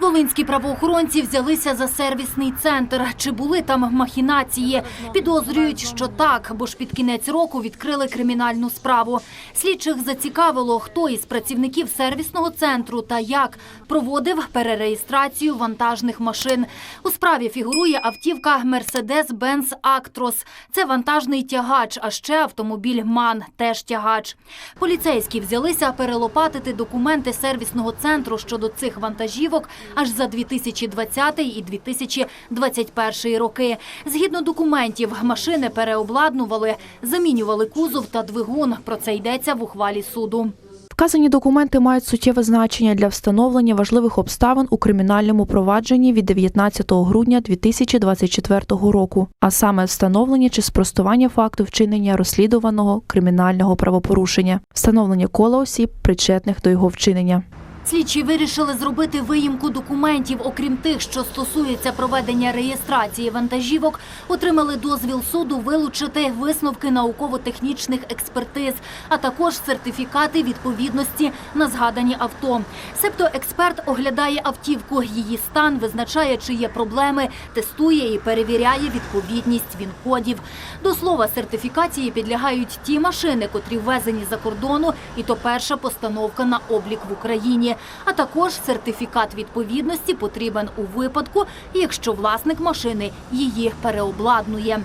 Волинські правоохоронці взялися за сервісний центр. Чи були там махінації? Підозрюють, що так, бо ж під кінець року відкрили кримінальну справу. Слідчих зацікавило, хто із працівників сервісного центру та як проводив перереєстрацію вантажних машин. У справі фігурує автівка Mercedes-Benz Actros. Це вантажний тягач, а ще автомобіль МАН, теж тягач. Поліцейські взялися перелопатити документи сервісного центру щодо цих вантажівок аж за 2020 і 2021 роки. Згідно документів, машини переобладнували, замінювали кузов та двигун. Про це йдеться в ухвалі суду. Вказані документи мають суттєве значення для встановлення важливих обставин у кримінальному провадженні від 19 грудня 2024 року, а саме встановлення чи спростування факту вчинення розслідуваного кримінального правопорушення, встановлення кола осіб, причетних до його вчинення. Слідчі вирішили зробити виїмку документів, окрім тих, що стосуються проведення реєстрації вантажівок, отримали дозвіл суду вилучити висновки науково-технічних експертиз, а також сертифікати відповідності на згадані авто. Себто експерт оглядає автівку, її стан, визначає, чи є проблеми, тестує і перевіряє відповідність він-кодів. До слова, сертифікації підлягають ті машини, котрі ввезені за кордону, і то перша постановка на облік в Україні. А також сертифікат відповідності потрібен у випадку, якщо власник машини її переобладнує.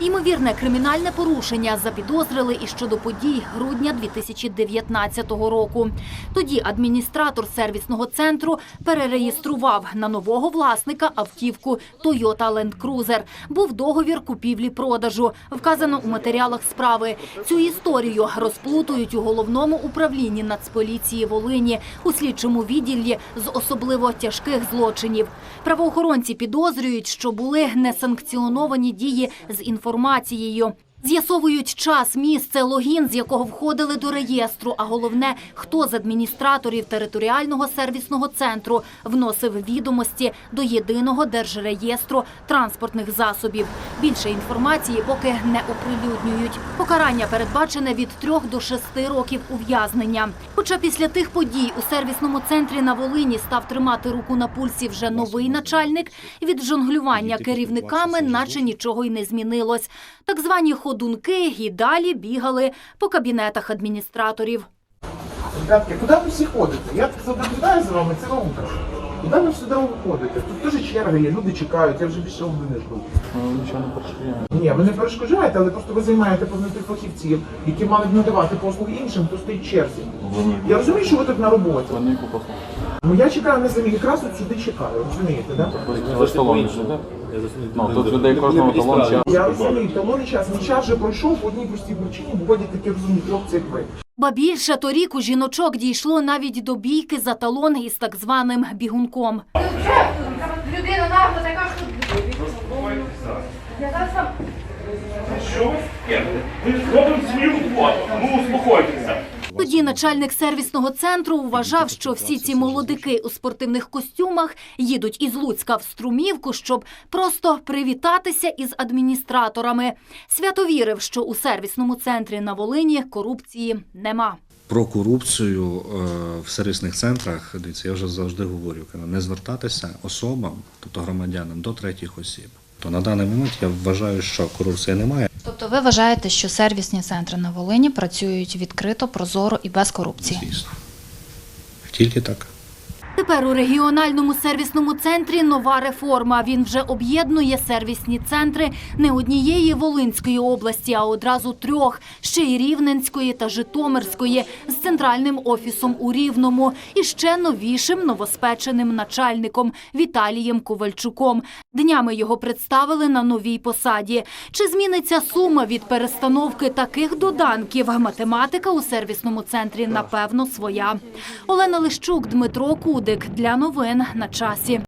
Ймовірне кримінальне порушення запідозрили і щодо подій грудня 2019 року. Тоді адміністратор сервісного центру перереєстрував на нового власника автівку Toyota Land Cruiser. Був договір купівлі-продажу. Вказано у матеріалах справи. Цю історію розплутують у головному управлінні Нацполіції Волині у слідчому відділі з особливо тяжких злочинів. Правоохоронці підозрюють, що були несанкціоновані дії з інформацією інформацією. З'ясовують час, місце, логін, з якого входили до реєстру, а головне, хто з адміністраторів територіального сервісного центру вносив відомості до єдиного держреєстру транспортних засобів. Більше інформації поки не оприлюднюють. Покарання передбачене від 3 до 6 років ув'язнення. Хоча після тих подій у сервісному центрі на Волині став тримати руку на пульсі вже новий начальник, від жонглювання керівниками наче нічого й не змінилось. Так звані ходунки і далі бігали по кабінетах адміністраторів. Ребятки, куди ви всі ходите? Я наблюдаю за вами ціле утро. Куди ви сюди ходите? Тут теж черга є, люди чекають, я вже більше години жду. Ну, нічого не перешкоджаємо. Ні, ви не перешкоджаєте, але просто ви займаєте повноти фахівців, які мали б надавати послуги іншим, хто стоїть в черзі. Я розумію, що ви тут на роботі. Вони яку послугу? Ну я чекаю на замі, якраз от сюди чекаю, розумієте, да? Ви ж талон не ждете? Ну, тут людей кожного талон час. Я розумію, талон час, мій час вже пройшов по одній простій причині, бо ходять такі розумні хлопці, як. Ба більше торік у жіночок дійшло навіть до бійки за талон із так званим бігунком. Людина нахуй така, що... Я зараз вам... Що ви таке? Ми робимо свою. Ну, успокойтеся. Тоді начальник сервісного центру вважав, що всі ці молодики у спортивних костюмах їдуть із Луцька в Струмівку, щоб просто привітатися із адміністраторами. Свято вірив, що у сервісному центрі на Волині корупції нема. Про корупцію е, в сервісних центрах, дивіться, я вже завжди говорю, не звертатися особам, тобто громадянам, до третіх осіб. То на даний момент я вважаю, що корупції немає. Тобто ви вважаєте, що сервісні центри на Волині працюють відкрито, прозоро і без корупції? Звісно. Тільки так. Тепер у регіональному сервісному центрі нова реформа. Він вже об'єднує сервісні центри не однієї Волинської області, а одразу трьох ще й Рівненської та Житомирської з центральним офісом у Рівному і ще новішим новоспеченим начальником Віталієм Ковальчуком. Днями його представили на новій посаді. Чи зміниться сума від перестановки таких доданків? Математика у сервісному центрі напевно своя. Олена Лищук, Дмитро Кудик для новин на часі.